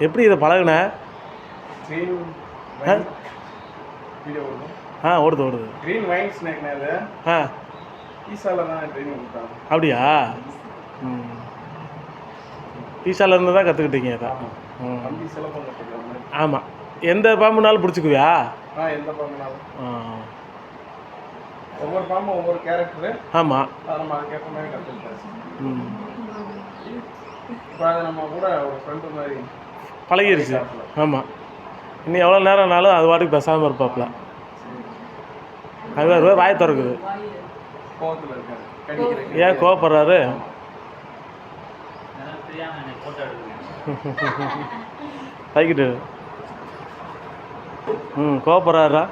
எப்படி இதை பழகுன? ஆ? ஓடுது. ஓடுது க்ரீன் வைன் ஸ்நாக்னா இது? ஆ. ஈசால தான் ட்ரைனிங் கொடுத்தாங்க. அப்படியா? ம். ஈஷால இருந்து தான் கற்றுக்கிட்டீங்க இதை ஆமாம் எந்த பாம்புனாலும் பிடிச்சிக்குவியா? ஆ எந்த பாம்புனாலும் ஆ. ஒவ்வொரு பாம்பும் ஒவ்வொரு கேரக்டரு ஆமாம் நம்ம அதுக்கேற்ற மாதிரி கற்றுக்கிட்டாச்சு ம். இப்போ நம்ம கூட ஒரு ஃப்ரெண்டு மாதிரி பழகிருச்சு. ஆமாம் இன்னும் எவ்வளோ நேரம்னாலும் அது வாட்டுக்கு பேசாமல் இருப்பாப்புல அது வேறு வாய் திறக்குது. ஏன் கோவப்படுறாரு? தைக்கிட்டு ம் கோவப்படுறாரா?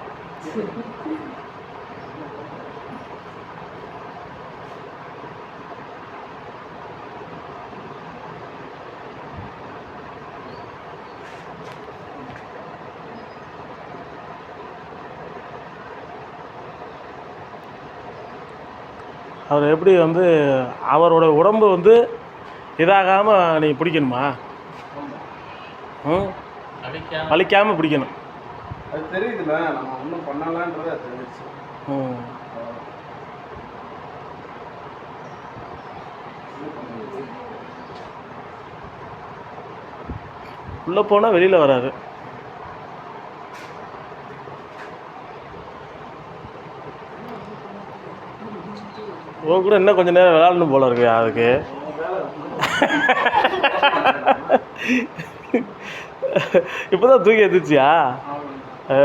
அவர் எப்படி வந்து அவரோட உடம்பு வந்து இதாகாமல் நீ பிடிக்கணுமா? ம்? வலிக்காமல் பிடிக்கணும். அது தெரியுதுல்ல நம்ம ஒன்றும் பண்ணலான்றது அது தெரிஞ்சிச்சு ம். உள்ளே போனால் வெளியில் வராரு. உங்க கூட இன்னும் கொஞ்ச நேரம் விளாடணும் போல இருக்கு அதுக்கு. இப்போதான் தூக்கி எடுத்துச்சியா ஆ.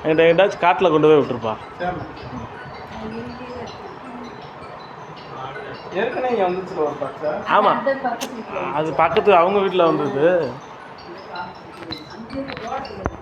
என்கிட்ட எங்கிட்டாச்சும் காட்டில் கொண்டு போய் விட்டுருப்பா. ஏற்கனவே இங்கே வந்துச்சுல ஒரு பச்சை ஆமாம் அது பக்கத்து அவங்க வீட்டில் வந்தது.